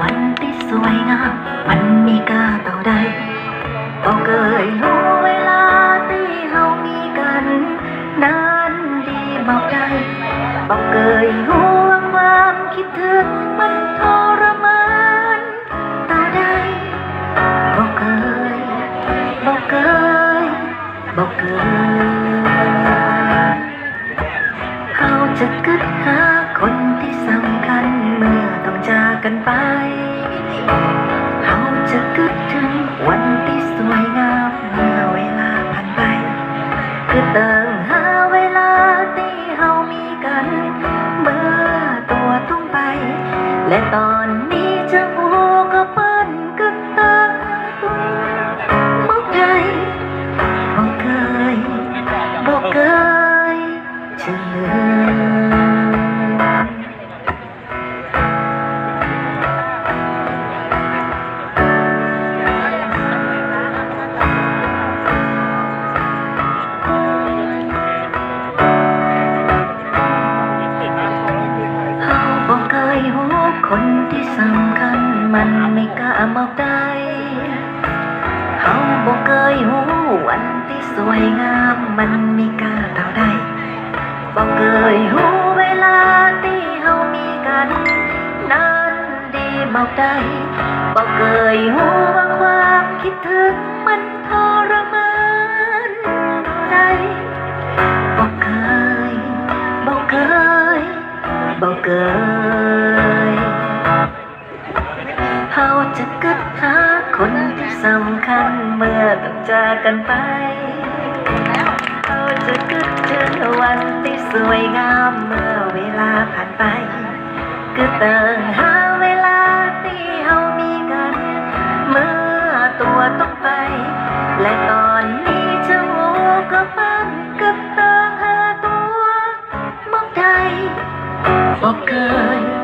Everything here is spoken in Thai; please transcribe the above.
วันที่สวยงามมันมีกาเต่าใดบอกเคยรู้เวลาที่เฮามีกันนั้นดีบอกได้บอกเคยรู้ว่าความคิดถึงมันทรมานเต่อใดบอกเคยบอกเคยบอกเคยเขาจะกึดหา ไป เขาจะกึดถึงวันที่สวยงามเมื่อเวลาผ่านไป คือเติมหาเวลาที่เขามีกันเมื่อตัวต้องไป และตอนนี้จะหัวก็เปิ้นกึดตาตัวมองใดบอกเคยบอกเคยจะลืม คนที่สำคัญมันไม่กล้าบอกได้เขาบอกเคยหูวันที่สวยงามมันไม่กล้าเท่าใดบอกเคยหูเวลาที่เฮามีกันนั้นดีบอกได้บอกเคยหูว่าความคิดถึงมันทรมานเท่าใดบอกเคยบอกเคยบอกเคย จะกึดหาคนที่สำคัญเมื่อต้องจากกันไปเขาจะกึดถึงวันที่สวยงามเมื่อเวลาผ่านไปคือเติงหาเวลาที่เฮามีกัน เมื่อตัวต้องไป และตอนนี้เจะหูก็ปั้นกับเติงหาตัวมองใดบอกเคย